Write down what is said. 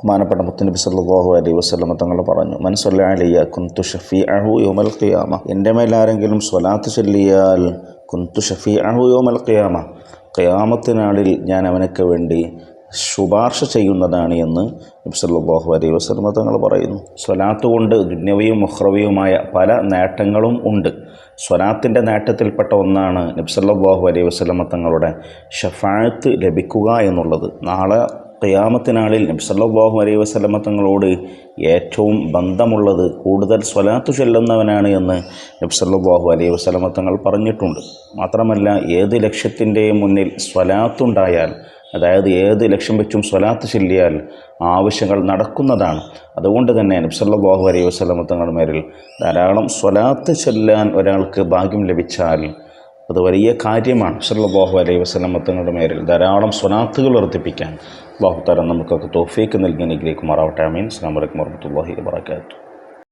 ബഹുമാനപ്പെട്ട മുത്തനബി സല്ലാഹു അലൈഹി വസ്ലമ തങ്ങൾ പറഞ്ഞു മനസ്സല്ല അലിയ കുന്തു ഷഫീ ഖിയാമ. എന്റെ മേൽ ആരെങ്കിലും സ്വലാത്ത് ചൊല്ലിയാൽ കുന്തു ഷഫി അഹു യോമൽ ഖിയാമ. ഖിയാമത്തിനാളിൽ ഞാൻ അവനൊക്കെ വേണ്ടി ശുപാർശ ചെയ്യുന്നതാണ് എന്ന് നബ്സല്ലാഹു അലൈ അലൈഹി വസല്ലമ തങ്ങൾ പറയുന്നു. സ്വലാത്ത് കൊണ്ട് ദുന്യവയും മുഹ്റവിയുമായ പല നേട്ടങ്ങളും ഉണ്ട്. സ്വലാത്തിന്റെ നേട്ടത്തിൽപ്പെട്ട ഒന്നാണ് നബ്സല്ലാഹു അലൈ അലൈഹി വസല്ലമ തങ്ങളുടെ ഷഫായത്ത് ലഭിക്കുക എന്നുള്ളത്. നാളെ ഖിയാമത്തിനാളിൽ നബ്സല്ലാഹു അലൈ അലൈഹി വസല്ലമ തങ്ങളോട് ഏറ്റവും ബന്ധമുള്ളത് കൂടുതൽ സ്വലാത്ത് ചെല്ലുന്നവനാണ് എന്ന് നബ്സല്ലാഹു അലൈ അലൈഹി വസല്ലമ തങ്ങൾ പറഞ്ഞിട്ടുണ്ട്. മാത്രമല്ല ഏത് ലക്ഷ്യത്തിന്റെയും മുന്നിൽ സ്വലാത്തുണ്ടായാൽ അതായത് ഏത് ലക്ഷ്യം വെച്ചും സ്വലാത്ത് ചൊല്ലിയാൽ ആവശ്യങ്ങൾ നടക്കുന്നതാണ്. അതുകൊണ്ട് തന്നെ നബ്സല്ലാഹു അലൈഹി തങ്ങളുടെ മേലിൽ ധാരാളം സ്വലാത്ത് ചൊല്ലാൻ ഒരാൾക്ക് ഭാഗ്യം ലഭിച്ചാൽ അത് വലിയ കാര്യമാണ്. സല്ലാഹു അലൈഹി വസല്ലമ തങ്ങളുടെ മേരിൽ ധാരാളം സ്വലാത്തുകൾ വർദ്ധിപ്പിക്കാൻ അള്ളാഹു തരം നമുക്കൊക്കെ തോഫീക്ക് നൽകി നിഗ്രഹിക്കുമാറാവട്ടെ അമീൻ അസ്ലാം വലൈക്കും വർഹമത്തല്ലാഹി വാബർക്കാത്തു